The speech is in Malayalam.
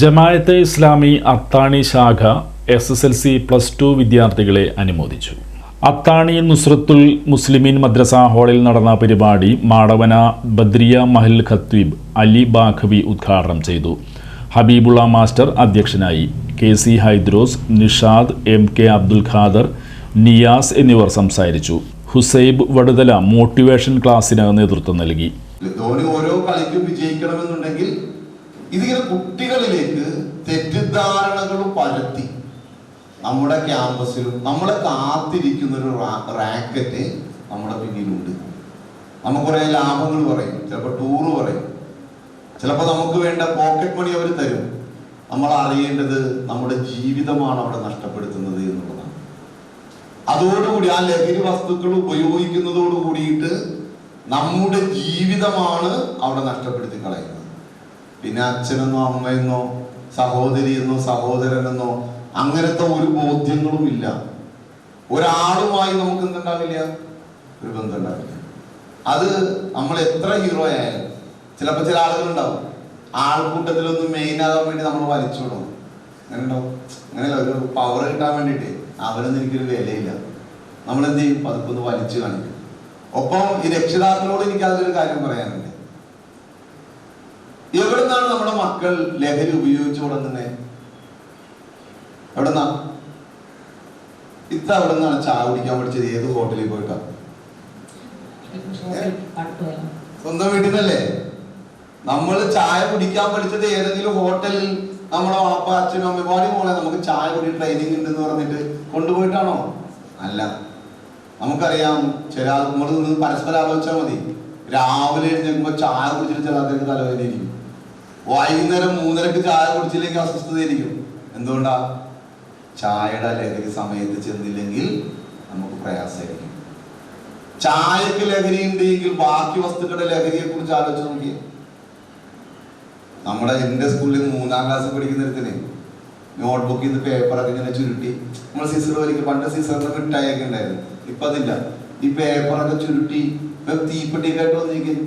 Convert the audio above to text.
ജമായത്തെ ഇസ്ലാമി അത്താണി ശാഖ S S L C plus two വിദ്യാർത്ഥികളെ അനുമോദിച്ചു. അത്താണി നുസ്രത്തുൽ മുസ്ലിമീൻ മദ്രസ ഹാളിൽ നടന്ന പരിപാടി മാടവന ബദ്രിയ മഹൽ ഖത്വീബ് അലി ബാഖവി ഉദ്ഘാടനം ചെയ്തു. ഹബീബുള്ള മാസ്റ്റർ അധ്യക്ഷനായി K C Hydros Nishad M K Abdul Khader Niyas എന്നിവർ സംസാരിച്ചു. ഹുസൈബ് വടുതല മോട്ടിവേഷൻ ക്ലാസ്സിന് നേതൃത്വം നൽകി. ധോണി ഓരോ കളിക്കും വിജയിക്കണമെന്നുണ്ടെങ്കിൽ ഇതിങ്ങനെ കുട്ടികളിലേക്ക് തെറ്റിദ്ധാരണകൾ പരത്തി. നമ്മുടെ ക്യാമ്പസിലും നമ്മളെ കാത്തിരിക്കുന്ന ഒരു റാക്കറ്റ് നമ്മുടെ പിന്നിലുണ്ട്. കുറേ ലാഭങ്ങൾ പറയും ചിലപ്പോൾ ടൂറ് പറയും. ചിലപ്പോൾ നമുക്ക് വേണ്ട പോക്കറ്റ് മണി അവർ തരും. നമ്മൾ അറിയേണ്ടത് നമ്മുടെ ജീവിതമാണ് അവിടെ നഷ്ടപ്പെടുത്തുന്നത് എന്നുള്ളതാണ്. അതോടുകൂടി ആ ലഹരി വസ്തുക്കൾ ഉപയോഗിക്കുന്നതോട് കൂടിയിട്ട് നമ്മുടെ ജീവിതമാണ് അവിടെ നഷ്ടപ്പെടുത്തി കളയുന്നത്. പിന്നെ അച്ഛനെന്നോ അമ്മയെന്നോ സഹോദരി സഹോദരിയെന്നോ സഹോദരനെന്നോ അങ്ങനത്തെ ഒരു ബോധ്യങ്ങളും ഇല്ല ഒരാളുമായി നമുക്ക് എന്തുണ്ടാവില്ല ഒരു ബന്ധം ഉണ്ടാവില്ല അത് നമ്മൾ എത്ര ഹീറോ ആയാലും ചിലപ്പോൾ ചില ആളുകളുണ്ടാവും ആൾക്കൂട്ടത്തിലൊന്നും മെയിൻ ആകാൻ വേണ്ടി നമ്മൾ വലിച്ചു വിടണം അങ്ങനെ ഉണ്ടാവും അങ്ങനെയല്ല ഒരു പവർ കിട്ടാൻ വേണ്ടിയിട്ട് അവരൊന്നും എനിക്കൊരു വിലയില്ല. നമ്മൾ എന്ത് ചെയ്യും? പതുക്കൊന്ന് വലിച്ചു കാണിക്കും. ഒപ്പം ഈ രക്ഷിതാക്കളോട് എനിക്ക് അതിലൊരു കാര്യം പറയാനുണ്ട് മക്കൾ ലഹരി ഉപയോഗിച്ചു തുടങ്ങുന്നത് എവിടെന്നാ? ഇത്ത അവിടെ നിന്നാണ് ചായ കുടിക്കാൻ പഠിച്ചത്? ഏത് ഹോട്ടലിൽ പോയിട്ടാ? സ്വന്തം വീട്ടിൽ നിന്നല്ലേ നമ്മൾ ചായ കുടിക്കാൻ പഠിച്ചത് ഏതെങ്കിലും ഹോട്ടലിൽ നമ്മുടെ വാപ്പ അച്ഛനും അമ്മ പാടി മോളെ നമുക്ക് ചായ കുടി ട്രെയിനിങ് ഉണ്ടെന്ന് പറഞ്ഞിട്ട് കൊണ്ടുപോയിട്ടാണോ? അല്ല. നമുക്കറിയാം ചില നമ്മൾ പരസ്പരം ആലോചിച്ചാൽ മതി. രാവിലെ എഴുന്നേൽക്കുമ്പോൾ ചായ കുടിച്ചിട്ട് ചില അദ്ദേഹം തലവേദനയിരിക്കും വൈകുന്നേരം മൂന്നരക്ക് ചായ കുടിച്ചില്ലെങ്കിൽ അസ്വസ്ഥതയായിരിക്കും. എന്തുകൊണ്ടാ? ചായയുടെ ലഹരി സമയത്ത് ചെന്നില്ലെങ്കിൽ നമുക്ക് പ്രയാസമായിരിക്കും. ചായക്ക് ലഹരി ഉണ്ടെങ്കിൽ ബാക്കി വസ്തുക്കളുടെ ലഹരിയെ കുറിച്ച് ആലോചിച്ച് നോക്കിയേ. നമ്മുടെ എന്റെ സ്കൂളിൽ മൂന്നാം ക്ലാസ് പഠിക്കുന്നിടത്തിന് നോട്ട്ബുക്കിൽ നിന്ന് പേപ്പറൊക്കെ ഇങ്ങനെ ചുരുട്ടി. നമ്മൾ സീസർ വരിക്കും പണ്ട് സിസറിന്റെ മിഠായിയൊക്കെ ഉണ്ടായിരുന്നു. ഇപ്പൊ അതില്ല ഈ പേപ്പറൊക്കെ ചുരുട്ടി തീപ്പെട്ടിയൊക്കെ ആയിട്ട് വന്നിരിക്കും.